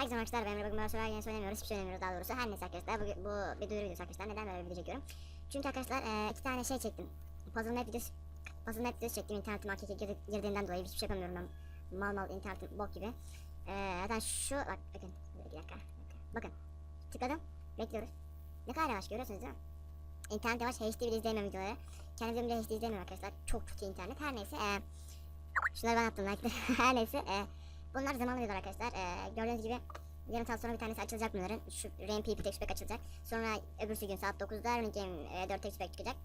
Herkese arkadaşlar ben Merhaba Bugün yeni söylemiyoruz hiçbir şey söylemiyoruz daha doğrusu. Her neyse arkadaşlar bugün, bu bir duyuru videosu arkadaşlar. Neden böyle bir video çekiyorum? Çünkü arkadaşlar e, iki tane şey çektim. Puzzle map videosu Puzzle map videosu çektim internetim AKK girdi, girdiğinden dolayı. Hiçbir şey yapamıyorum ben. Mal mal internetim bok gibi. E, Zaten şu bak bakın. Bir dakika, Bakın tıkladım bekliyoruz. Ne kadar yavaş görüyorsunuz değil mi? İnternet yavaş HD bile izleyemiyorum videoları. Kendi videomu bile HD izleyemiyorum arkadaşlar. Çok kötü internet. Her neyse e, Şunları ben yaptım like her neyse e, Bunlar zamanlı videolar arkadaşlar. Ee, gördüğünüz gibi yarım saat sonra bir tanesi açılacak bunların. Şu Rain PP Pack açılacak. Sonra öbürsü gün saat 9'da Running Game e, 4 Text Pack çıkacak.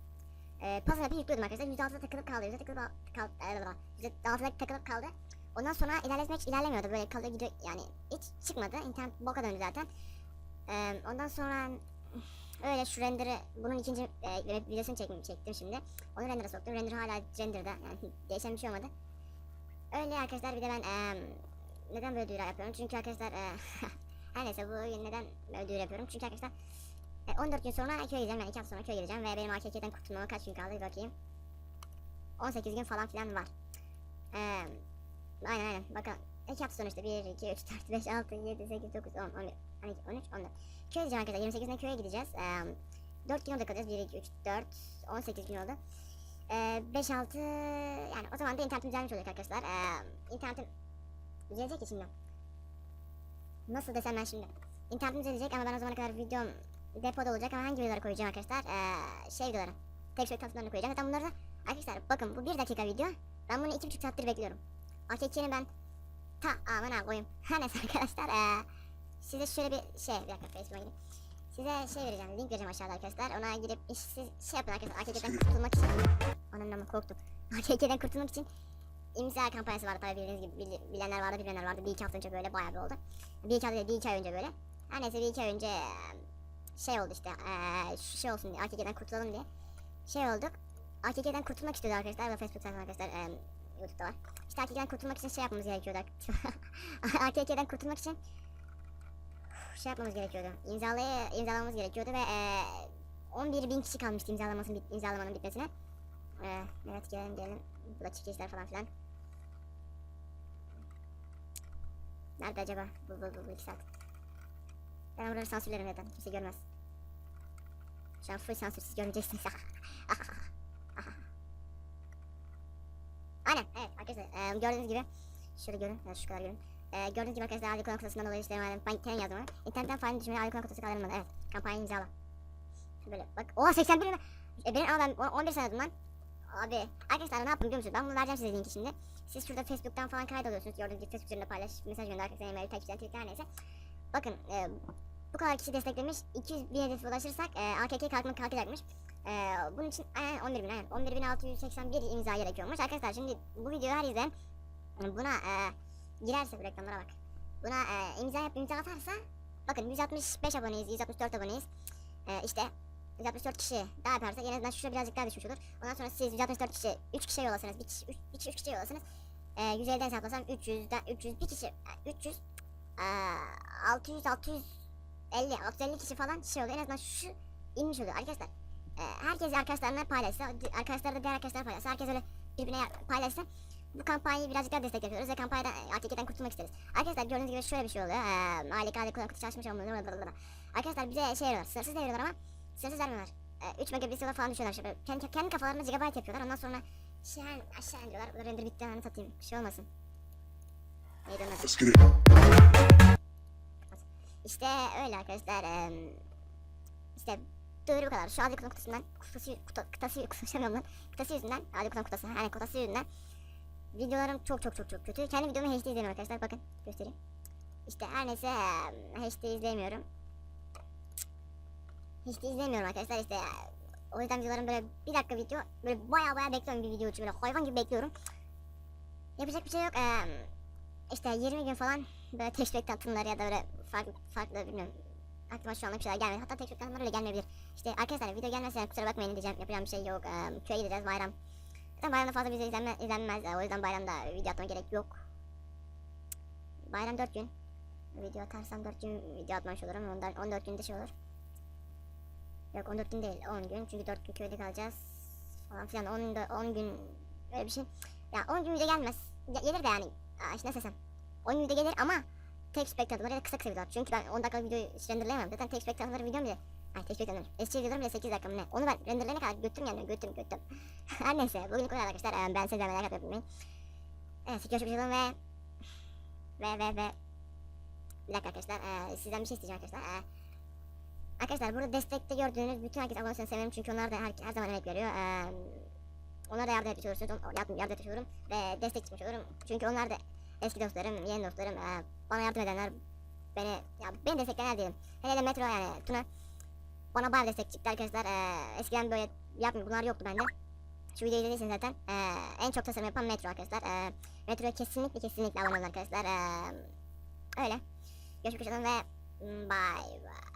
Ee, puzzle yapı yüklüyordum arkadaşlar. %6'da takılıp kaldı. %6'da takılıp kaldı. %6'da takılıp kaldı. Ondan sonra ilerletmek hiç ilerlemiyordu. Böyle kalıyor gidiyor. Yani hiç çıkmadı. İnternet boka döndü zaten. Ee, ondan sonra öyle şu render'ı bunun ikinci e, videosunu çektim, çektim şimdi. Onu render'a soktum. Render hala render'da. Yani değişen bir şey olmadı. Öyle arkadaşlar bir de ben eee neden böyle duyuru yapıyorum? Çünkü arkadaşlar e, her neyse bugün neden böyle duyuru yapıyorum? Çünkü arkadaşlar e, 14 gün sonra köye gideceğim. Yani 2 hafta sonra köye gideceğim ve benim AKK'den kurtulmama kaç gün kaldı bir bakayım. 18 gün falan filan var. E, aynen aynen bakın 2 hafta sonra işte 1, 2, 3, 4, 5, 6, 7, 8, 9, 10, 11, 12, 13, 14. Köye gideceğim arkadaşlar 28'inde köye gideceğiz. E, 4 gün orada kalacağız. 1, 2, 3, 4, 18 gün oldu. E, 5, 6 yani o zaman da internetim düzelmiş olacak arkadaşlar. E, internetim Düzelecek ya şimdi. Nasıl desem ben şimdi. İnternetim düzelecek ama ben o zamana kadar videom depoda olacak ama hangi videoları koyacağım arkadaşlar? Ee, şey videoları. Tek şey tanıtımlarını koyacağım. Zaten bunları da arkadaşlar bakın bu bir dakika video. Ben bunu iki buçuk saattir bekliyorum. AKK'ni ben ta aman ha koyayım. Her neyse arkadaşlar. Ee, size şöyle bir şey bir dakika Facebook'a gireyim. Size şey vereceğim, link vereceğim aşağıda arkadaşlar. Ona girip iş, siz şey yapın arkadaşlar. AKK'den kurtulmak için. Anam ama korktum. AKK'den kurtulmak için imza kampanyası vardı tabii bildiğiniz gibi Bil- bilenler vardı bilmeyenler vardı bir iki hafta önce böyle bayağı bir oldu. Bir iki hafta değil bir iki ay önce böyle. Her neyse bir iki ay önce şey oldu işte şu şey olsun diye AKK'den kurtulalım diye şey olduk. AKK'den kurtulmak istiyordu arkadaşlar ve Facebook sayfam arkadaşlar eee, YouTube'da var. İşte AKK'den kurtulmak için şey yapmamız gerekiyordu. AKK'den kurtulmak için şey yapmamız gerekiyordu. İmzalaya imzalamamız gerekiyordu ve eee 11 bin kişi kalmıştı imzalamasının imzalamanın bitmesine. Eee evet gelelim gelelim. Bu da çekilişler falan filan. Nerede acaba? Bu bu bu bu iki saat. Ben buraları sansürlerim zaten. Kimse görmez. Şu an full sansürsüz görmeyeceksiniz. Aynen evet arkadaşlar e, gördüğünüz gibi şöyle görün ya şu kadar görün. E, gördüğünüz gibi arkadaşlar Ali Kulak Kutusu'ndan dolayı işte ben kendi yazdım onu. İnternetten failini düşürmeye Ali Kulak Kutusu kaldırılmadı evet. Kampanyayı imzala. Böyle bak oha 81 mi? E benim ama ben on- 11 sanadım lan. Abi arkadaşlar ne yaptım biliyor musunuz? Ben bunu vereceğim size linki şimdi. Siz şurada Facebook'tan falan kaydoluyorsunuz. Gördüğünüz gibi Facebook üzerinde paylaş, mesaj gönder arkadaşlar email, takipçiden, Twitter her neyse. Bakın e, bu kadar kişi desteklemiş. 200 bin hedefe ulaşırsak e, AKK kalkmak kalkacakmış. E, bunun için aynen 11 bin aynen 11 bin 681 imza gerekiyormuş. Arkadaşlar şimdi bu videoyu her izleyen buna e, girerse bu reklamlara bak. Buna e, imza yap imza atarsa bakın 165 aboneyiz 164 aboneyiz. E, işte 164 kişi daha yaparsa en azından şuraya birazcık daha düşmüş olur. Ondan sonra siz 164 kişi 3 kişi yollasanız, bir kişi 3, bir kişi 3 kişi yollasanız e, 150'den hesaplasam 300'den 300 bir kişi e, 300 e, 600 650 650 kişi falan şey oluyor. En azından şu inmiş oluyor arkadaşlar. E, herkes arkadaşlarına paylaşsa, arkadaşlar da diğer arkadaşlar paylaşsa, herkes öyle birbirine paylaşsa bu kampanyayı birazcık daha destek yapıyoruz ve kampanyadan AKK'den kurtulmak isteriz. Arkadaşlar gördüğünüz gibi şöyle bir şey oluyor. E, Ali kulak kutu çalışmış olmalı. Arkadaşlar bize şey veriyorlar, sınırsız veriyorlar ama sınırsız vermiyorlar. E, 3 megabit'e falan düşüyorlar. Böyle kendi, kendi kafalarında gigabyte yapıyorlar. Ondan sonra şey aşağı indiriyorlar. Bu da render bitti anı satayım. Bir şey olmasın. Neydi onun. İşte öyle arkadaşlar. eee, işte duyuru bu kadar. Şu Adi kutusundan kutası, kutu, kıtası, konuşamıyorum lan. Kıtası yüzünden, Adi kutası, yani kutası yüzünden videolarım çok çok çok çok kötü. Kendi videomu HD izliyorum arkadaşlar. Bakın göstereyim. İşte her neyse HD izleyemiyorum. HD izleyemiyorum arkadaşlar. İşte o yüzden videolarım böyle bir dakika video böyle baya baya bekliyorum bir video için böyle hayvan gibi bekliyorum. Yapacak bir şey yok. Eee işte 20 gün falan böyle teşvik tanıtımları ya da böyle farklı farklı bilmiyorum. Aklıma şu anda bir şeyler gelmedi. Hatta teşvik tanıtımları öyle gelmeyebilir. İşte arkadaşlar video gelmezse kusura bakmayın diyeceğim. Yapacağım bir şey yok. Eee köye gideceğiz bayram. Zaten bayramda fazla bize izlenme, izlenmez. O yüzden bayramda video atmama gerek yok. Bayram 4 gün. Video atarsam 4 gün video atmamış olurum. 14, 14 günde şey olur. Yok 14 gün değil 10 gün. Çünkü 4 gün köyde kalacağız. Falan filan 10, da- 10 gün öyle bir şey. Ya 10 gün video gelmez. Gelir de yani. Aa, işte nasıl desem. 10 gün video gelir ama tek spektatörler ya da kısa kısa videolar. Çünkü ben 10 dakikalık videoyu hiç renderleyemem. Zaten tek spektatörler videom bile Ay tek spektatör. Eski videolarım bile 8 dakika mı ne? Onu ben renderleyene kadar götüm yani götüm götüm. Her neyse bugün bu kadar arkadaşlar. Ee, Ben size merak unutmayın. Evet görüşmek üzere ve ve ve ve bir dakika arkadaşlar ee, sizden bir şey isteyeceğim arkadaşlar. Ee, arkadaşlar burada destekte gördüğünüz bütün herkes abone olsun severim çünkü onlar da her, her zaman emek veriyor. Ee, onlara da yardım etmiş on- Yardım, yardım etmiş olurum ve destek çıkmış olurum. Çünkü onlar da eski dostlarım, yeni dostlarım. ee, bana yardım edenler beni ya beni destekleyenler diyelim. Hele de Metro yani Tuna bana bayağı destek çıktı arkadaşlar. Ee, eskiden böyle yapmıyor bunlar yoktu bende. Şu videoyu izlediyseniz zaten ee, en çok tasarım yapan Metro arkadaşlar. Ee, Metro'ya kesinlikle kesinlikle abone olun arkadaşlar. Ee, öyle. Görüşmek üzere ve bye bye.